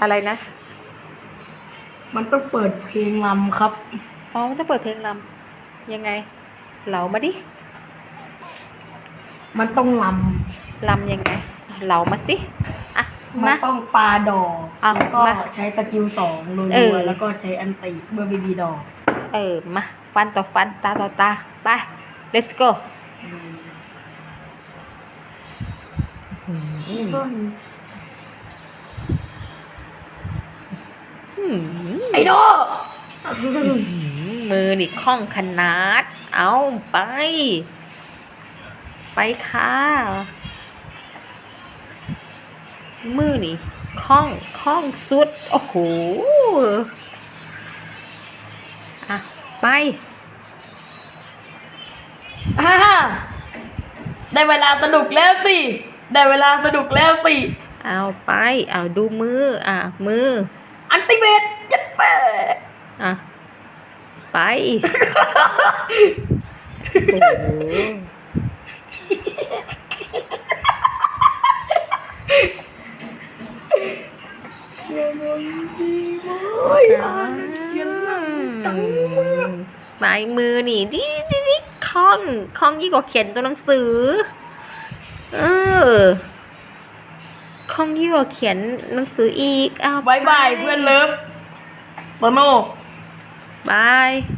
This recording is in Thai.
อะไรนะ มันต้องเปิดเพลงลำครับ อ๋อมันต้องเปิดเพลงลำยังไง เหลามาดิ มันต้องลลำยังไง เหลามาสิอะำมันมาต้องปาดอกอะแล้วก็มาใช้สกิลสองรัเอวอ ๆแล้วก็ใช้อันติเมื่อบีบีดอกเออมาฟันต่อฟันตาต่อตาไป let's go ส้นอืม ไอโดมือนี่คล่องขนาด เอาไป ไปค่ะ มือนี่คล่องคล่องสุด โอ้โหอะ ไปอ่าได้เวลาสนุกแล้วสิ ได้เวลาสนุกแล้วสิ เอาไป เอาดูมือ อะ มืออัน ติเมตจัดเปิดอะ ไป โอ้โหโอ้ยอ่านเขียนหนังจังมากลายมือนี่ดิดิดิคล่องคล่องยิ่งกว่าเขียนตัวหนังสือ เออ คล่องยิ่ว่าเขียนหนังสืออีกอ้าวบายบายเพื่อนเลิฟโมโนบาย